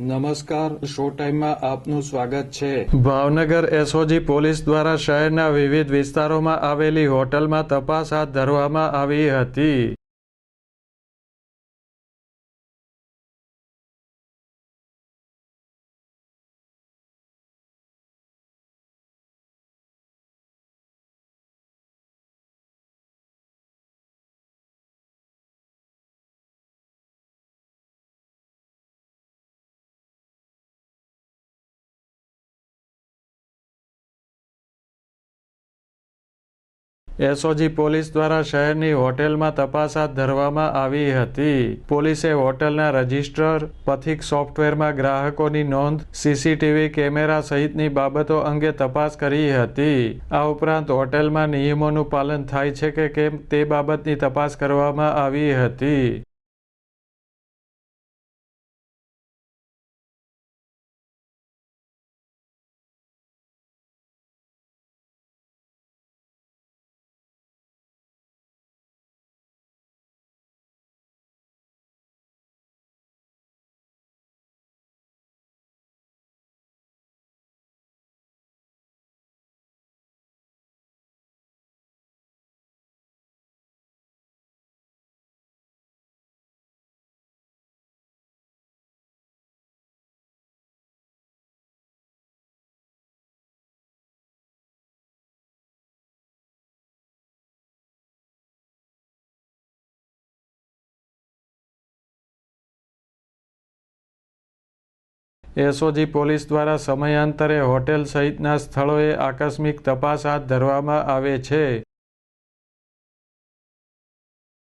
નમસ્કાર, શો ટાઈમમાં આપનું સ્વાગત છે. ભાવનગર એસઓજી પોલીસ દ્વારા શહેરના વિવિધ વિસ્તારોમાં આવેલી હોટલમાં તપાસ હાથ ધરવામાં આવી હતી. એસઓજી પોલીસ દ્વારા શહેરની હોટેલમાં તપાસ હાથ ધરવામાં આવી હતી. પોલીસે હોટલના રજિસ્ટ્રર, પથિક સોફ્ટવેરમાં ગ્રાહકોની નોંધ, સીસીટીવી કેમેરા સહિતની બાબતો અંગે તપાસ કરી હતી. આ ઉપરાંત હોટેલમાં નિયમોનું પાલન થાય છે કે કેમ તે બાબતની તપાસ કરવામાં આવી હતી. એસઓજી પોલીસ દ્વારા સમયાંતરે હોટેલ સહિતના સ્થળોએ આકસ્મિક તપાસ હાથ ધરવામાં આવે છે.